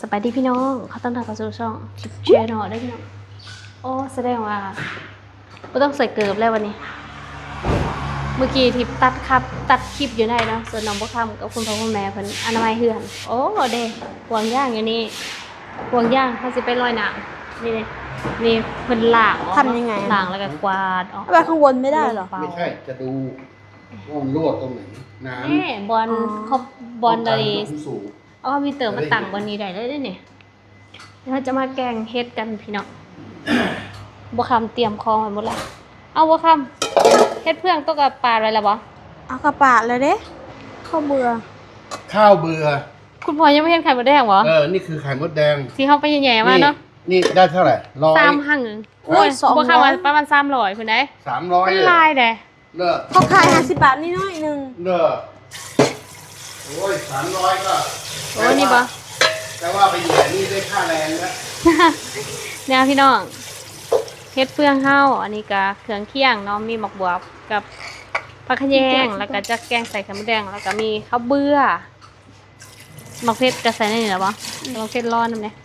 สบายดีพี่น้องเขาตั้งแต่เข้าสู่ช่องคลิปเชนหอได้พี่น้องโอ้แสดงว่าไม่ต้องใส่เกลือแล้ววันนี้ เมื่อกี้ที่ตัดครับตัดคลิปอยู่ได้เนาะส่วนน้องบุคคำกับคุณพ่อคุณแม่เพิ่นอนามัยเฮือน โอ้เด้ห่วงย่างอยู่นี่ห่วงย่างเขาสิไปลอยน้ำนี่เลยนี่เพิ่นล้างออกทำยังไงอะล้างแล้วก็กวาดออกเอาไปข้างบนไม่ได้เหรอเปล่าไม่ใช่จะดูว่ามันรั่วตรงไหนน้ำแม่บอลอ๋อเขาบอลใดความสูง เอามีเติมมาตั้งบนนี้ได้เลยเด้อเนี่ยเราจะมาแกงเฮ็ดกันพี่น้องบัวคำเตรียมของไว้หมดแล้วเอาบัวคำเฮ็ดเพื่องต้องกับปลาอะไรล่ะบ่เอากระปาดเลยเด้ข้าวเบื่อข้าวเบื่อ คุณพ่อยังไม่เห็นไข่มดแดงบ่เออ นี่คือไข่มดแดงที่เขาไปแย่ๆมาเนาะ นี่ได้เท่าไหร่ร้อยสามหั่งหนึ่งโอ้ยสองบัวร้อยคำว่าประมาณสามร้อยคุณได้สามร้อยเป็นลายเด้เลิกเขาขายห้าสิบบาทนี่น้อยหนึ่งเลิกโอ้ยสามร้อยก็ โอ้นี่บ่แต่ว่าไปเหยียนี่ได้ค่าแรงแล้วเนี่ยพี่น้องเฮ็ดเฟืองเฮาอันนี้ก็เครื่องเคียงเนาะมีหมกบวบกับผักขะแยงแล้วก็จะแกงใส่ไข่มดแดงแล้วก็มีข้าวเบื่อหมักเพชรก็ใส่ในนี่แหละบ่หมักเพชรร้อนนำเนี่ย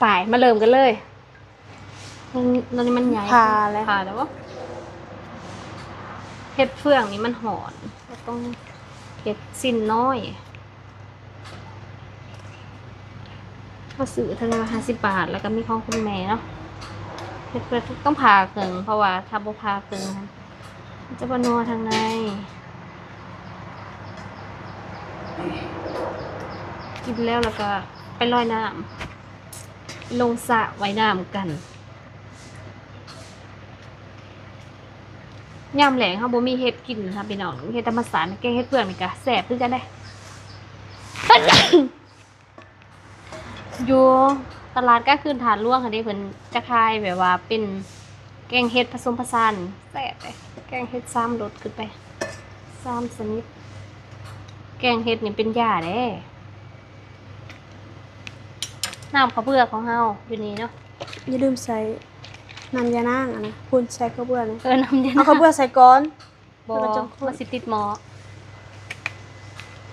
ไปมาเริ่มกันเลยมันตอนนี้มันใหญ่พาแล้วผ่าแล้วบ่เฮ็ดเฟืองนี่มันหอนเราต้องเฮ็ดสิ้นน้อย ก็ซื้อเท่าไหร่ห้าสิบบาท แล้วก็มีของคุณแม่เนาะเฮ็ดเฟืองต้องผ่าเกิงเพราะว่าถ้าบ่ผ่าเกิงมันจะบนัวทางในกินแล้วแล้วก็ไปลอยน้ำลงสระว่ายน้ำกันยามแหลงเขาบ่มีเฮ็ดกินค่ะพี่น้องเฮ็ดธรรมศาสตร์แกงเฮ็ดเปลือกนี่ก็แซ่บคือกันได้ อยู่ตลาดก็คือฐานล่วงค่ะเด้เพิ่นจะขายแบบว่าเป็นแกงเฮ็ดผสมผสานแซ่บเลยแกงเฮ็ดซ้ำรสขึ้นไปซ้ำสนิทแกงเฮ็ดนี่เป็นยาเด้น้ำข้าวเปลือกของเฮาอยู่นี่เนาะอย่าลืมใส่น้ำยานางอะนะคุณใส่ข้าวเบื่อนะเออน้ำเย็นเอาข้าวเบื่อใส่ก้อนบ่แล้วก็จะข้นมันสิติดหมอ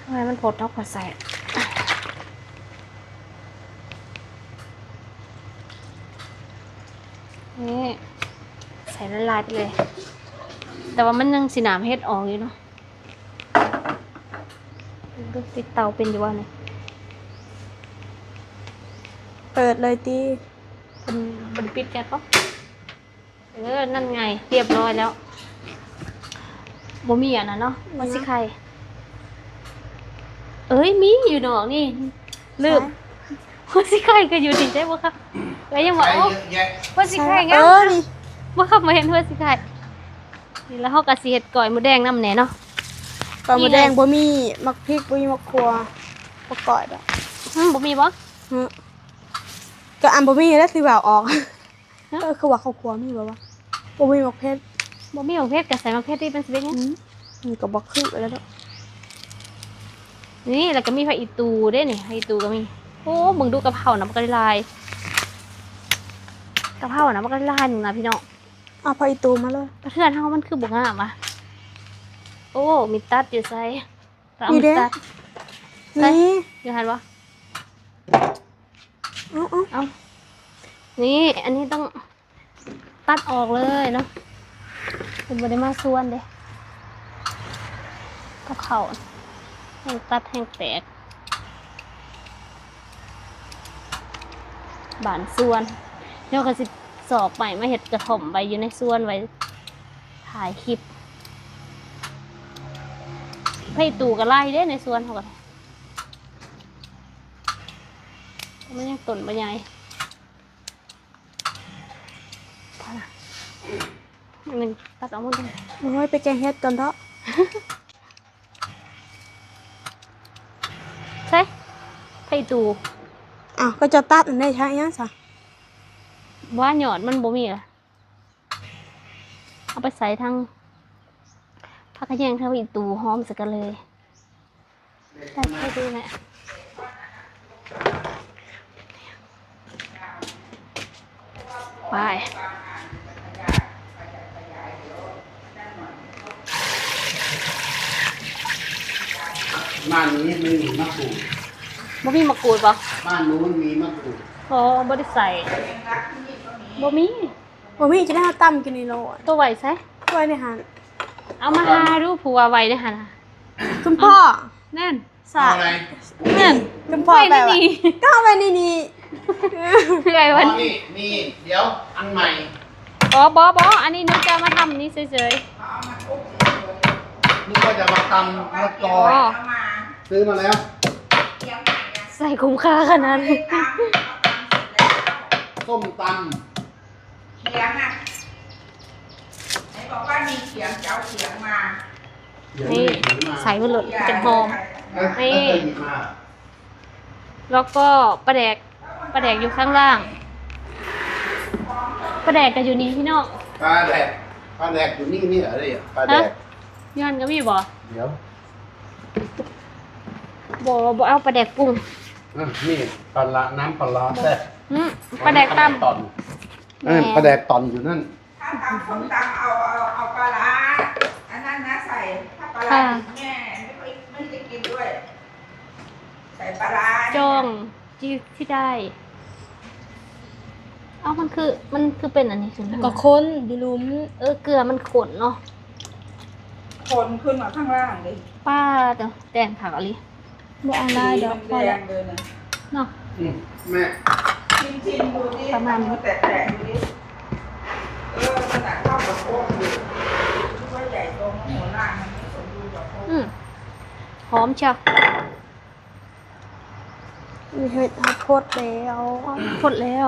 ทำไมมันพดเท่ากับใส่ นี่ใส่ละลายไปเลย แต่ว่ามันยังสีหนามเฮ็ดออกอยู่เนาะดูติดเตาเป็นอยู่ว่าเนี่ยเปิดเลยตีเป็นเป็นปิดแก๊สปะเออ นั่นไง เรียบร้อยแล้วบ่มีอะนะเนาะมันสิใคร เอ้ย มีอยู่ดอกนี่ลืมว่าสิใครก็อยู่ที่ใจบ่ครับ แล้วยังใช้ว่าโอ้เยอะแยะว่าสิใครเองามอนี่บ่ครับมาเห็นว่าสิใครนี่แล้วเฮาก็สิเฮ็ดก้อยหมูแดงนำแหน่เนาะปลาหมูแดงบ่มีมักพริกบ่มีมักครัวบ่ก่อยดอกอืมบ่มีบ่ฮะก็อันบ่มีแล้วคือว่าออกฮะเออคือว่าข้าวครัวมีบ่วะบ่มีมักเพชรบ่มีของเพชรก็ใส่มะเพชรที่เป็นสิเป็นหยังอืมนี่ก็บ่คือแล้วดอกนี่แล้วก็มีผักอีตูเด้นี่ผักอีตูก็มี โอ้มึงดูกะเพรานะมันก็ได้ลาย กะเพรานะมันก็ได้ลายหนึ่งนะพี่น้องเอาพออีตูมาเลยกระเทือนเฮามันคือบ่งามอะโอ้ มีตัดอยู่ใส่ก็เอานี่มีเด้ตัดใส่นี่อยู่หันวะเอาเอาเอานี่ อันนี้ต้องตัดออกเลยเนาะเป็นบ่ได้มาส่วนเด้กะเพราแห้งตัดแห้งแตก บานส่วน เดี๋ยวก็สิสอบใหม่มาเห็ดกระถมไปอยู่ในส่วนไว้ถ่ายคลิปให้ตู่กับไล่เด้ในส่วนเขาก็มันยังต้นใบใหญ่พอละหนึ่งตัดออกหมดเลยโอ้ยไปแกงเฮ็ดก่อนเถอะใช่ให้ตู่อ้าวก็จะตัดอันได้ใช่ยังซะ ว่าหยอดมันบ่มีอะเอาไปใส่ทั้งผักกระเทียงทั้งอีตูหอมสักกันเลยได้ให้ดูแหละไปบ้านนี้ไม่มีมะกรูดบ่มีมะกรูดบ่บ้านนู้นมีมะกรูดอ๋อบ่ได้ใส่ บ่มีบ่มีจะได้เฮาตํกินนี่โลอะตัวไว้ใส่ไว้ในหันเอามาหาดูผัวไว้ได้หั่นน่ะคุณพ่อนั่นสาเอาอะไรนั่นคุณพ่อแบบว่าไว้นี่ก็เอาไว้ในนี่ไว้อ๋วัอนนี่นี่เดี๋ยวอันใหม่อ๋อบอบออันนี้หนุจะมาทำนี่เฉยนี่ก็จะมาตำมะละกๆออ๋อซื้อมาแล้วใส่คุ้มค่าขนาดนี้ส้มต เขียงอะไหนบอกว่ามีเขียงจะเอาเขียงมาำเดี๋ยวนี่ถือมาใส่บนหลดจะหอมเอ้ยนี่เอ้ยหยิบมาแล้วก็ปลาแดกปลาแดกอยู่ข้างล่างปลาแดกก็อยู่นี่พี่น้องปลาแดกปลาแดกอยู่นี่นี่เหรอเนี่ยปลาแดกย้อนก็มีบ่เดี๋ยวบ่บ่เอาปลาแดกปรุงอะนี่ปลาละน้ำปลาร้าแซ่บอืมปลาแดกตต อนเอ้ยปลาแดกตอนอยู่นั่น ถ้าตำส้มตำเอาเอาเอาปลาร้าอันนั้นนะใส่ถ้าปลาร้าแม่ไม่ค่อยไม่ได้กินด้วย ใส่ปลาร้าำจองที่ที่ได้ เอามันคือมันคือเป็นอันนี้ถึงก็คนอยู่หลุมเออเกลือมันขนเนาะคนขึ้นมาข้างล่างเลยป้าเดี๋ยวแดงผักอะไรบ่เอาลายดอกสีพอมันแดแล้วงเลยนะเนาะอืมแม่ ชิมชิมดูดิประมาณนี้ แตะแตะดูดิเออขนาดเข้ากับโค้งอยู่คิดว่าใหญ่ตรงหัวล่างมันไม่สมดุลกับโค้งอืมหอมเชียวมีเฮ็ดเฮาโพดแล้วพดแล้ว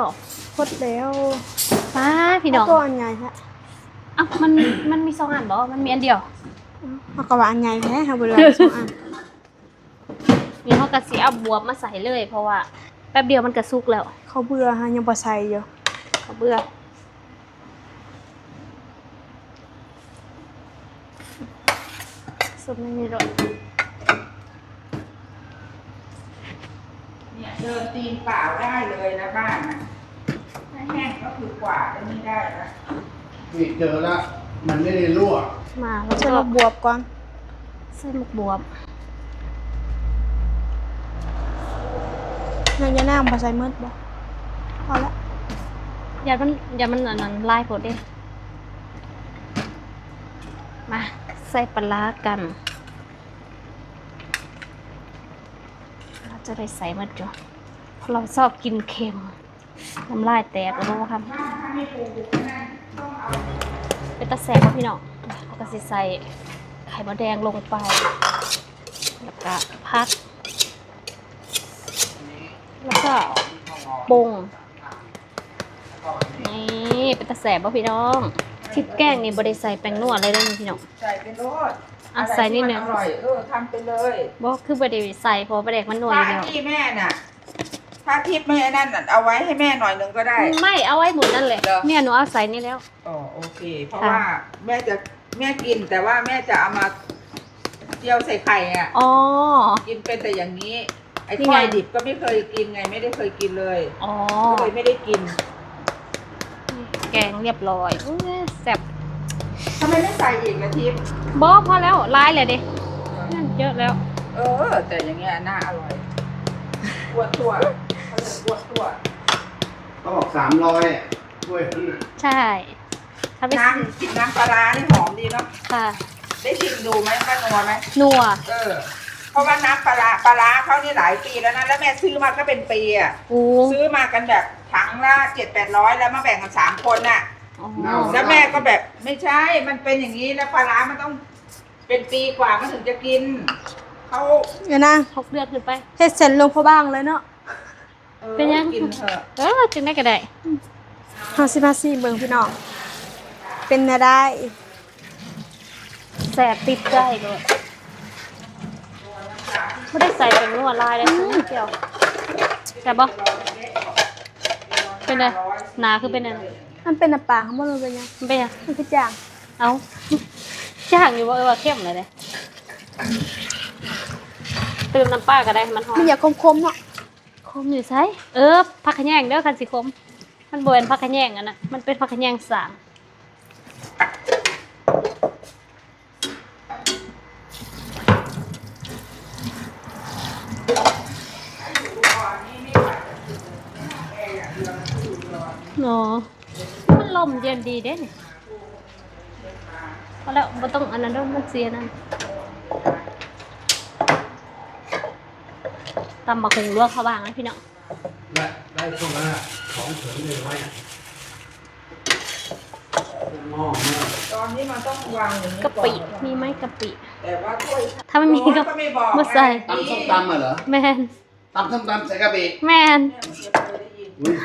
โพดแล้วป้าพี่น้อง เอาตัวอันใหญ่ฮะอะมันมันมีสองอันบ่มันมีอันเดียวเอาก็ว่าอันใหญ่แท้เฮาบ่ได้สองอัน มีเขากระสีเอาบวบมาใส่เลย เพราะว่า แป๊บเดียวมันกระซุกแล้ว เขาเบื่อฮะยังบ่ใส่อยู่เขาเบื่อสุดไม่มีรสเนี่ยเดินตีนเปล่าได้เลยนะบ้านน่ะถ้าแห้งก็คือกวาดจะไม่ได้ละนี่เจอแล้วมันไม่ได้รั่วมาแล้วใส่ก็ลูกบวบก่อน ใส่หมกบวบ นายจะนั่งบ่ใส่มืดบ่พอละอย่ามันอย่ามันอันนั้นลายผดเด้มาใส่ปลาร้ากันเราจะได้ใส่หมดจ้ะเพราะเราชอบกินเค็มน้ำลายแตกแล้วบ่ครับถ้าถ้าไม่ปลูกนั่นต้องเอาเป็นตะแสบป่ะพี่น้องเขาก็สิใส่ไข่มดแดงลงไป แล้วก็พัก แล้วก็ปรุงนี่เป็นตะแสบป่ะพี่น้องทิปแกงนี่บริใส่แป้งนวดเลยได้ไหมพี่น้องใส่ไปโลดอะใส่นิดนึงอร่อยเออทำไปเลยบอกคือบริใส่เพราะว่าปลาแดกมันนวดอถ้ายู่แล้วที่แม่น่ะถ้าทิพย์ไม่นั่นน่ะเอาไว้ให้แม่หน่อยหนึ่งก็ได้ ไม่เอาไว้หมดนั่นแหละเหรอเนี่ยหนูเอาใส่นี่แล้วอ๋อโอเค เพราะค่ะว่าแม่จะแม่กินแต่ว่าแม่จะเอามาเจียวใส่ไข่อะอ๋อกินเป็นแต่อย่างนี้ ไอ้นี่ก้ไงอยดิบก็ไม่เคยกินไง ไม่ได้เคยกินเลยอ๋อ ก็เลยไม่ได้กินแกงเรียบร้อยอื้อแซ่บทำไมไม่ใส่อีกละทิพย์บอพอแล้วลายเลยดินั่นเยอะแล้ว เออ แต่อย่างเงี้ยน่าอร่อยปวดตัวเขาเลยปวดตัวเขาบอกสามร้อยถ้วยนั้นน่ะใช่ถ้าไปน้ำกินน้ำปลาร้านี่หอมดีเนาะค่ะ ได้ชิมดูไหมป้านัวไหมนัว เออ เพราะว่าน้ำปลาร้าปลาร้าเขานี่หลายปีแล้วนะแล้วแม่ซื้อมาก็เป็นปีอะโอ้ซื้อมากันแบบถังละเจ็ดแปดร้อยแล้วมาแบ่งกันสามคนน่ะ อ๋อแล้วแม่ก็แบบไม่ใช่ มันเป็นอย่างนี้แล้วปลาร้ามันต้องเป็นปีกว่ามันถึงจะกินเขาอย่านั่งหกเดือนขึ้นไป เฮ็ดเสร็จลงพอบ้างเลยเนาะ ออเป็นยัง กินเถอะเออจึงได้ก็ได้เฮาสิมาซีเบิ่งพี่น้อง เป็นแนวได้แสบติดใจเลย ไม่ได้ใส่เป็นนัวลายเลยคือนิดเดียวแซ่บปะเป็นไงหนาคือเป็นไงมันเป็นน้ำปลาเขาบ่รู้เป็นหยังมันเป็นไงมันคือจ้างเอาจ้างอยู่ว่าเออว่าเข้มเลยเลยเติมน้ำปลาก็ได้ให้มันหอมันมอยากคมๆเนาะคมอยู่ใช่เออผักขะแยงเด้อคันสิคม มันบเป็นผักขะแยงอันนะมันเป็นผักขะแยงสาง อันนี้ไม่ไหวแอร์อย่างเดียวนะคือ ร้อนเนาะมันลมเย็นดีเด้เนี่ยพอแล้วบ่ต้องอันนั้นเด้อมันเสียนั่นตำบักหุงลวกเขาบ้างนะพี่น้อง ได้ได้ช่วงนั้นอะของเฉินเลยไว้อะหม้อหม้อตอนนี้มันต้องวางอย่างนี้กะก่อนปิมีไหมกะปิ แต่ว่าถ้วยถ้าไม่มีก็ก็ไม่บอกมาใส่ ตำส้มตำมาเหรอแมนตำส้มตำใส่กะปิแมน เนี่ยเดี๋ยวเคยได้ยิน อุ้ย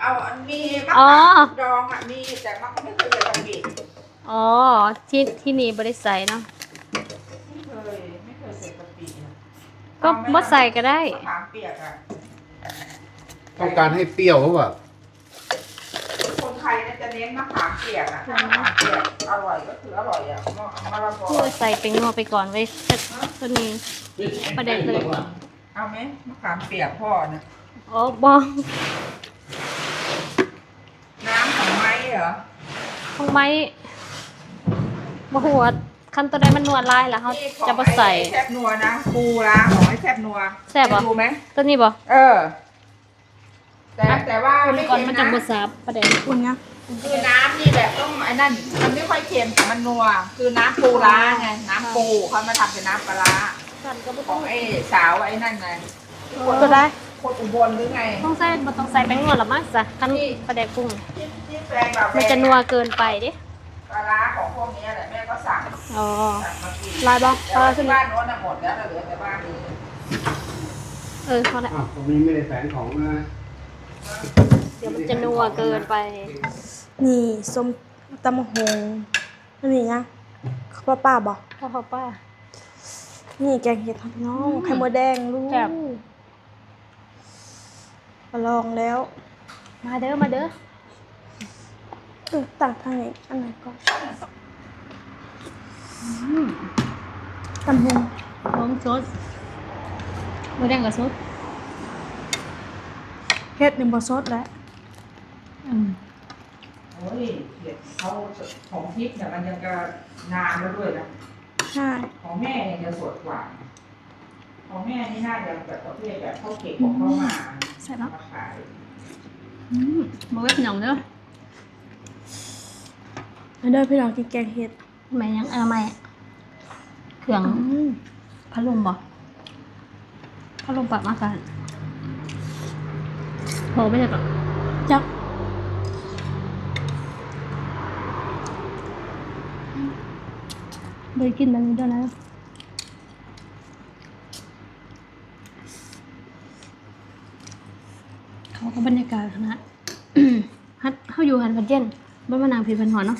เอาอันมีมะอ๋อขามดองอะมีแต่มันก็ไม่เคยใส่กะปิอ๋อที่ที่นี่บริใส่เนาะไม่เคยไม่เคยใส่กะปินะก็บ่ใส่ก็ได้ มะขามเปียกอะต้องการให้เปรี้ยวหรือเปล่าคนไทยเนี่ยจะเน้นมะขามเปียกอะถ้ามะขามเปียกอร่อยก็คืออร่อยอะมะมะละกอเพื่อใส่เป็นงัวไปก่อนไว้สักตัวนี้ ประเด็นเลย เอาไหมมะขามเปียกพ่อนะอ๋อบอง น้ำของไม้เหรอของไม้บ่หัวาคันตัวใดมันนวดลายแล้วเขานี่ของจะบ่ใส่ไอ้แซบนัวนะปูล้างของไอ้แซบนัวแซ่บเหรอได้ดูไหมตัวนี้บ่เออ แต่แต่ว่าคุณไม่ก่อนเค็มมันจะนะบ่ซับประเด็นอุ่นนะคือน้ำนี่แบบต้องไอ้นั่นมันไม่ค่อยเค็มแต่มันนัว คือน้ำปูร้าไงน้ำปูเขามาทำเป็นน้ำปลาร้าสั่นก็บ่ขต้อองงไอ้สาวไอ้นั่นไงก็ได้ คนอุบลหรือไง ต้องใส่บ่ต้องใส่แป้งนวดหรอมั้งจ้ะคันประเด็นกุ้งที่ที่แฟนแบบมันจะนัวเกินไปเด้ปลาร้าของพวกนี้แหละแม่ก็สั่งอ๋อสั่งมากินลายบ่แต่ว่าที่บ้านโน้นน่ะหมดแล้วเหลือแต่บ้านนี้เออพอละอ้าวตรงนี้ไม่ได้แฝงของนะเดี๋ยวมันจะนัวเกินไป นี่ส้มตำบักหงอันนี้นะข้าวป้าบอกพ่อพ่อป้า นี่แกงเห็ดครับพี่น้องไข่มดแดงลูก แซ่บ มาลองแล้วมาเด้อมาเด้อเออตักทางไหนอันไหนก่อนตำหงพร้อมซดมือแดงกับซดเฮ็ดหนึ่งบอสดแล้วอืมโอ้ยเด็กเขาของทิพย์เนี่ยมันยังก็นานแล้วด้วยนะใช่ของแม่เนี่ยจะสดกว่า ของแม่นี่น่าจะแบบประเภทแบบข้าวเก็บของเข้ามาใส่แล้วมาขายอืมมาเว็บหน่องเด้อมาเด้อพี่น้องกินแกงเห็ดแม่ยังเออไม่เครื่องพัดลมบ่พัดลมปรับอากาศโหไม่ใช่ปะจักเลยกินแบบนี้ด้วยนะ เขาก็บรรยากาศคณะฮัดเข้าอยู่หันพันเย็นบ้านมานางผีพันหอนเนาะ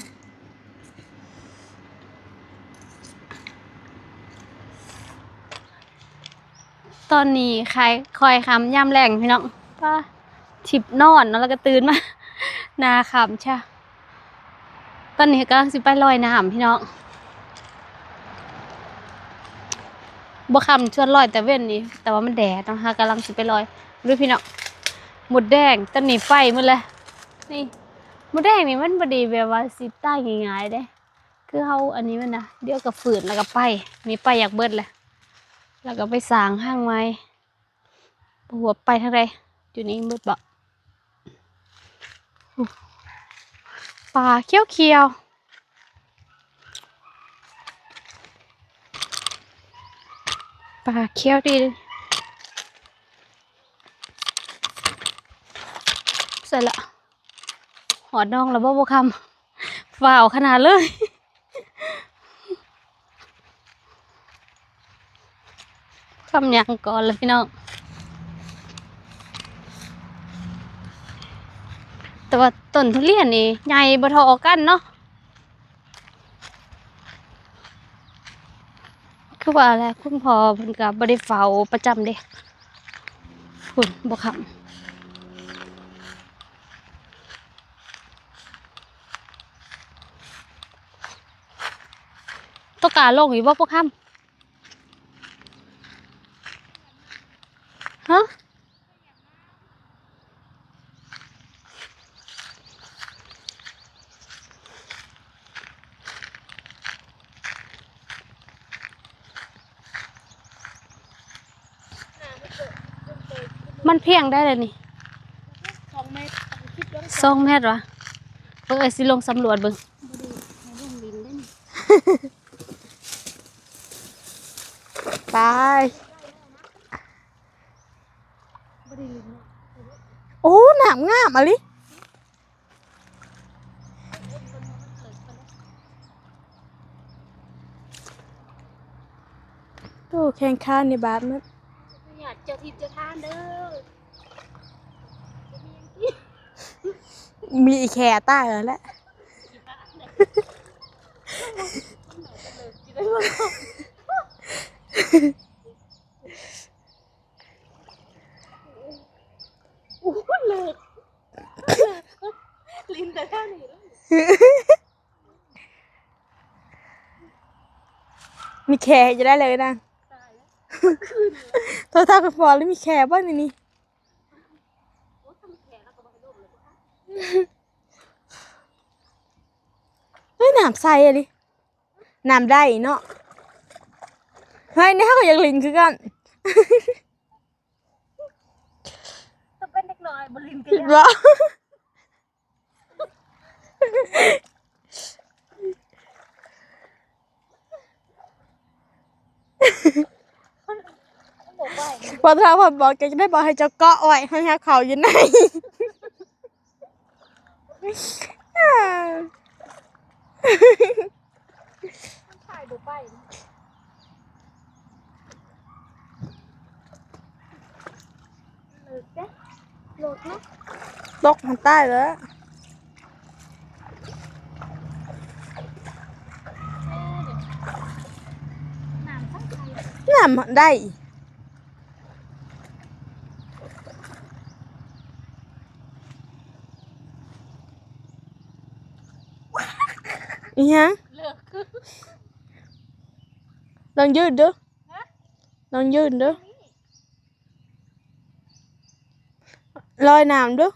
ตอนนี้ใครคอยคำย่ำแรงพี่น้องป้าฉิบนอนเนาะแล้วก็ตื่นมานาคำใช่ตอนนี้ก็สิไปลอยน้ำพี่น้องบ่คำชวนลอยแต่เว้นนี่แต่ว่ามันแดดเนาะฮะกำลังสิไปลอยดูพี่น้อง หมดแดงตอนนี้ไฟหมดเลยนี่หมดแดงนี่มันบดีแบบว่าสิใต้ง่ายๆเด้คือเขาอันนี้มันนะเดี๋ยวก็ฝืนแล้วก็ไปมีไปอยากเบิดเลยแล้วก็ไปสางห้างไม้หัวไปทางใดอยู่นี่มืดบ่อู้ป่าเขียวเขียวป่าเขียวดี เสร็จละหอดดองแล้วบ่บ่คำฝ่าวขนาดเลยคำยังก่อนเลยพี่น้อง แต่ว่าต้นทุเรียนนี่ใหญ่บ่ทอกันเนาะคือว่าอะไรคุณพ่อเพิ่นก็บ่ได้เฝ้าประจำเด้คุณบ่คำ ต้องการลงอยู่บ่บ่คำฮะมันเพียงได้เลยนี่สองเมตรคลิปแล้วสองเมตรวะเบิ่งเอ้ยสิลงสำรวจเบิ่ง ไปโอ้หนามงามอะลิ โอ้แข่งข้านในบาสมันอยากเจ้าทิพย์เจ้าทานเด้อมีอีแคร์ใต้แล้วแหละลิ้นแต่ท่านี้มีแคร์จะได้เลยนะ โทรทัศน์กับฟอแล้วมีแคร์บ้างในนี้เฮ้ยหนามใสอะดิหนามได้เนาะเฮ้ยนี่เขาก็อยากลิงคือกันถ้าเป็นเด็กน้อยบลินก็ผิดยากวะบอกว่า พอทางพอบอกแกจะได้บอกให้เจ้าเกาะไว้ให้ฮะเขาอยู่ไหนถ่ายดูไปเลิกเด้โหลดนะตกมันใต้แล้วน้ำทั้งไทยหนามได้ อีหยังเลิกคือลองยืดดูลองยืดดูลอยน้ำดู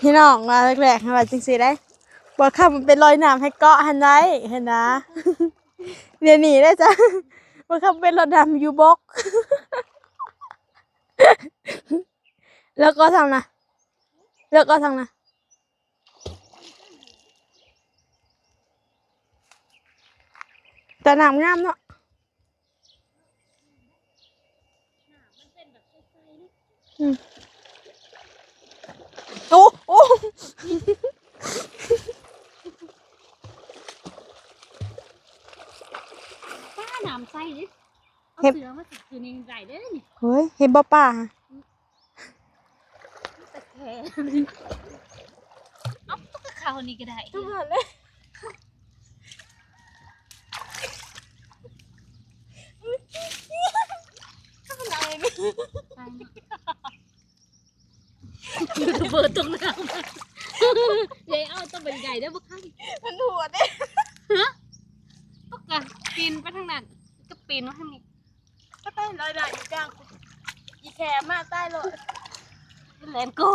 พี่น้องมาแรกๆให้ว่าจังสิได้บอกคำมันเป็นรอยน้ำให้เกาะหันได้เห็นนะ เดี๋ยวหนีได้จ้ะบอกคำเป็นรอยน้ำยู่บกแล้วก็ทำนะ แล้วก็ทำนะแต่หน้ำงามเนาะอืมโอ้โอ้ ป้าน้ำใส่ดิเอาเสือมาติดอยู่ในใจได้นี่เฮ้ยเห็นบ่ป่าตะแคงเอาตุ๊กเขานี่ก็ได้ทุกคนเลยทำอะไรเนี่ยระเบิดตรงน้ำยายเอาต้องเป็นใหญ่ได้บ่คันมันหัวเนี่ยตุ๊กอะ ปีนไปทางนั้นก็ปีนมาทางนี้ก็ใต้ลอยได้อยู่กลางอีแคมมาใต้เลยแหลมโก้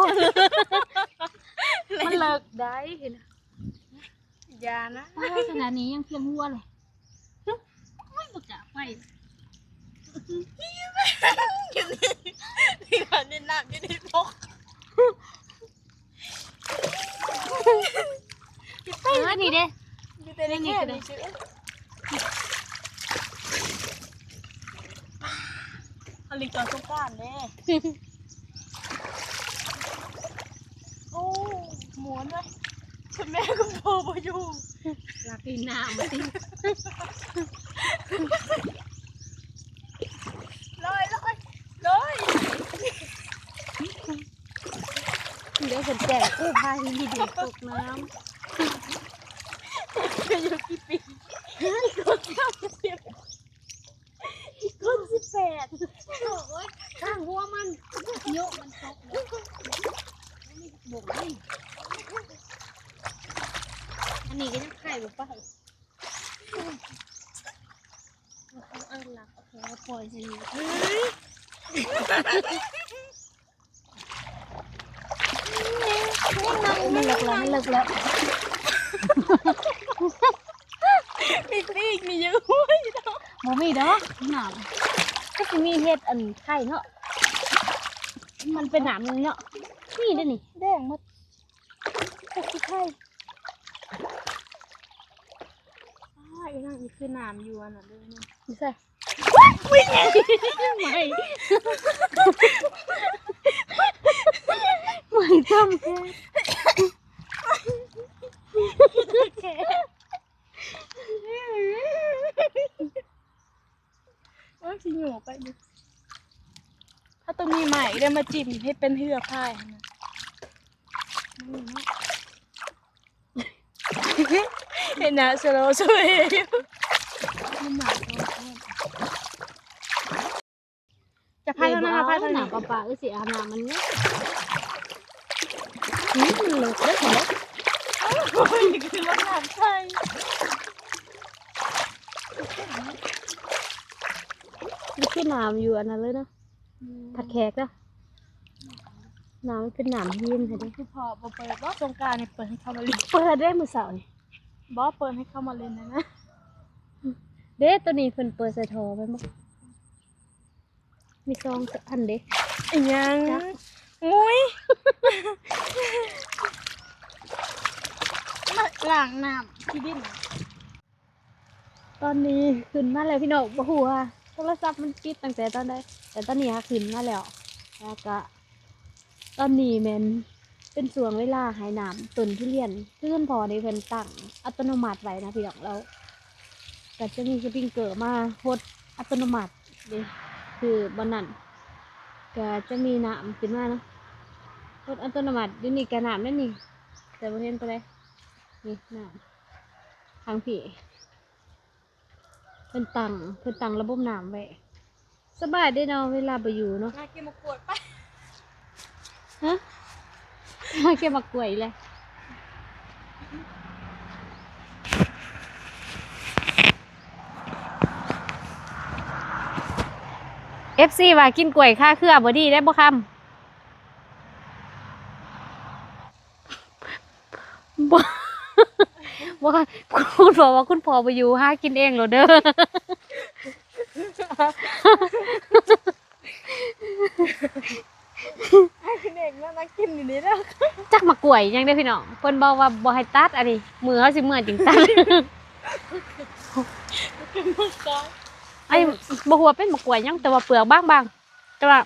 มันเลิกได้เห็นอยานะป้าขนาดนี้ยังเพียงหัวเลยไม่บอกจะไปที่มันนี่น้ำอยู่ในบกเออนี่เด้อยู่แต่ในแค่นี้ชื่ออลิงตอนสงกรารเด้โอ้หมุนเลยคุณแม่ก็พอมาอยู่รักอีน้ำมาติลอยลอยลอยเดี๋ยวคนแก่กู้พายมีเด็กตกน้จะอยู่ ข้างหัวมันโยกมันตกบกนี่อันนี้ก็ยังไข่บุไปเออหลักโอเคปล่อยสิเฮ้ยมันเลิกแล้วมันเลิกแล้วมีอีกมีเยอะห้ยเนาะบ่มีดอกหนาม ก็สิมีเฮ็ดอันไข่เนาะ มันเป็นหนามนึงเนาะนี่เด้อนี่แดงหมดตะกี้ไข่อ้าวอีนั่งนี่คือน้ำอยู่อันนั้นเลยเนี่ยนี่ใส่ไม่ไม่จำแค่ ว่าสิหนูไปดิถ้าต้องมีใหม่ได้มาจิ้มให้เป็นเหือพายนะเห็นนะสโลสวยจะพายเท่านั้นนะพายเท่าหนาปลาปลาเอ้ยสิอาบน้ำมันเนี่ยนี่มันเลิกได้เหรอโอ้ยคือรถหน้ำใช่ นี่คือหนามอยู่อันนั้นเลยเนาะผัดแขกเนาะหนามมันเป็นหนามหินค่ะเด้คือพอบ่เปิดว่าสงกรารเนี่ยเปิดให้เข้ามาเล่นเปิดได้มือเสาร์นี่บอสเปิดให้เข้ามาเล่นนะนะเด้ตัวนี้เพิ่นเปิดใส่ทอไปบ่มีซองอันเด้อีหยังมุ้ยมาล้างน้ำที่ดินตอนนี้ขึ้นมาแล้วพี่น้องบ่ฮู้ว่า โทรศัพท์มันปิดตั้งแต่ตอนใดแต่ตอนนี้ค่ะขึ้นมาแล้วแล้วก็ตอนนี้แมนเป็นช่วงเวลาหายน้ำต้นทุเรียนขึ้นพอในเพิ่นตั้งอัตโนมัติไว้นะพี่น้องแล้วก็จะมีสปริงเกอร์มาโฮดอัตโนมัติเด้คือบ่นั้นก็จะมีน้ำขึ้นมานะโฮดอัตโนมัติอยู่นี่ก็น้ำนั่นนี่แต่บ่เห็นไปเลยนี่น้ำทางพี่ เพิ่นตั้งเพิ่นตั้งระบบน้ำไว้สบายได้เนาะเวลาไปอยู่เนาะน่ากินมะกรูดปะฮะแค่มากล้วยเลย FC ว่ากินกล้วยค่าเครือบ่ดีได้บ่คำบ่ บ่ค่ะคุณบอกว่าคุณพ่อไปอยู่หากินเองเหรอเด้อไอ้เด็กน่ารักกินอยู่นี่แล้วจักมากล้วยยังได้อพี่น้องเพิ่นบอกว่าบ่ให้ตัดอันนี้มือเขาสิเมื่อยจริงตัดเป็นมะกรูดไอ้บ่ฮู้ว่าเป็นมะกล้วยหยังแต่ว่าเปลือกบางๆแต่ว่า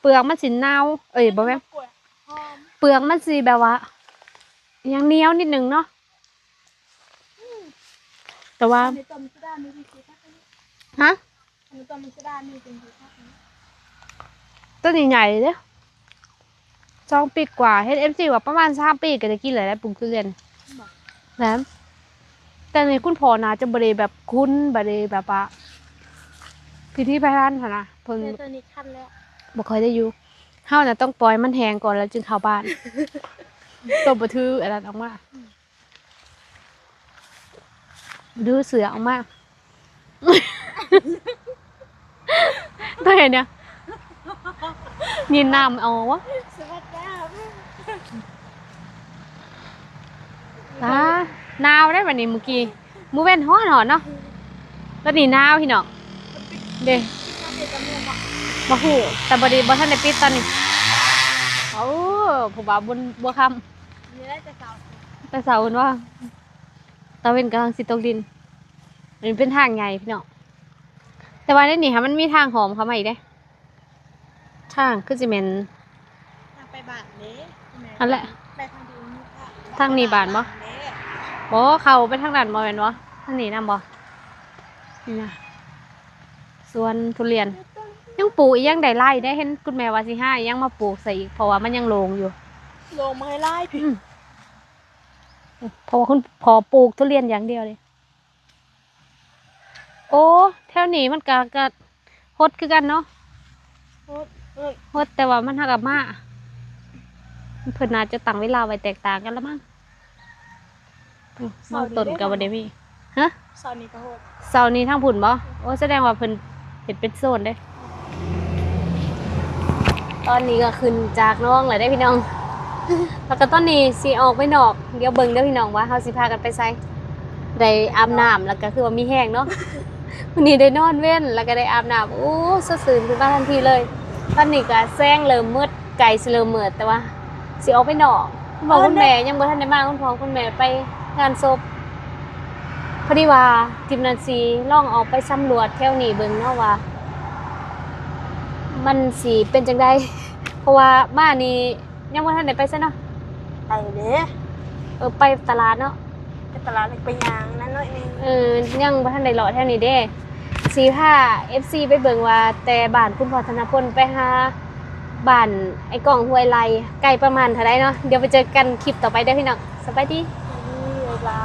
เปลือกมันสิเน่าเอ้ยบ่แม่นมะกรูดหอมเปลือกมันสิแบบว่ายังเหนียวนิดนึงเนาะ แต่ว่าอันนี้ต้มกระดานนี่จริงๆครับฮะอันนี้ต้มกระดานนี่จริงๆครับต้นใหญ่ๆเด้อสองปีกว่าเฮ็ด MC ว่าประมาณ3ปีก็จะกินเลยแล้วปลูกทุเรียนแล้วแต่ในคุณพ่อน่าจะบ่ได้แบบคุ้นบ่ได้แบบว่าพิธีพานหั่นน่ะเพิ่นเนี่ยตัวนี้คันแล้วบ่ค่อยได้อยู่เฮาน่ะต้องปล่อยมันแห้งก่อนแล้วจึงเข้าบ้านตัวบ่ถืออันนั้นออกมา ดื้อเสือออกมาตัวเห็นเนี่ยนี่น้ำเอาวะสวัสดีครับตาหนาวได้บัดนี้เมื่อกี้มื้อเว้นฮ้อนหอนเนาะตอนนี้หนาวพี่น้องเด้บ่ฮู้แต่บ่ได้บ่ทันได้ปิดตอนนี้เอ้าผู้บ่าวบนบัวคำนี่ได้จะเก่าแต่เสาร์เห็นว่า ตะเวนกำลังสิตกดินมันเป็นทางใหญ่พี่น้องแต่ว่าในนี่ค่ะมันมีทางหอมเข้ามาอีกเด้ทางคือสิเมนทางไปบ้านเด้อันแหละไปทางดีนี่ค่ะทางนี้บ้านบ่บ่เขาไปทางนั้นบ่แม่นบ่ทางนี้นำบ่นี่นะสวนทุเรียน ยังปลูกอีกยังได้ไร่ได้เห็นคุณแม่ว่าสิห้ายังมาปลูกใส่อีกเพราะว่ามันยังโลงอยู่ลงมาให้ไล่พี่ เพราะว่าคุณพอปลูกทุเรียนอย่างเดียวเลย โอ้ แถวนี้มันก็ก็ฮดคือกันเนาะโอ้เอ้ยฮดแต่ว่ามันหักกับมาเพิ่นน่าจะตั้งเวลาไว้แตกต่างกันละมั้งเมาต้นกับวันเดมีฮะเสาร์นี้ก็โหดเสาร์นี้ทางผุ่นบ่โอ้แสดงว่าเพิ่นเห็นเป็นโซนเด้ ตอนนี้ก็ขึ้นจากน้องเลยได้พี่น้อง แล้วก็ตอนนี้สิออกไปนอก เดี๋ยวเบิ่งเด้อพี่น้องว่าเฮาสิพากันไปไสได้อาบน้ำแล้วก็คือว่ามีแห้งเนาะวันนี้ได้นอนเว้นแล้วก็ได้อาบน้ำโอ้สดชื่นขึ้นมาทันทีเลย ตอนนี้ก็แซงเริ่มมืดไก่สิเริ่มมืดแต่ว่าสิออกไปนอกคุณพ่อคุณแม่ยังบ่ทันได้มาคุณพ่อคุณแม่ไปงานศพพอดีว่าทีมนันซีล่องออกไปสำรวจแถวนี้เบิ่งเนาะว่า มันสิเป็นจังไดเพราะว่ามานี่ ยังบ่ทันได้ไปซะเนาะไปเด้อเออไปตลาดเนาะไปตลาดไปยางนั่นหน่อยนึงเออยังบ่ทันได้เลาะแถวนี้เด้สีผ้า FC ไปเบิ่งว่า แต่บ้านคุณพ่อธนพลไปหาบ้านไอ้กล่องห้วยไลไกลประมาณเท่าใดเนาะเดี๋ยวไปเจอกันคลิปต่อไปเด้อพี่น้องสบายดีเวลา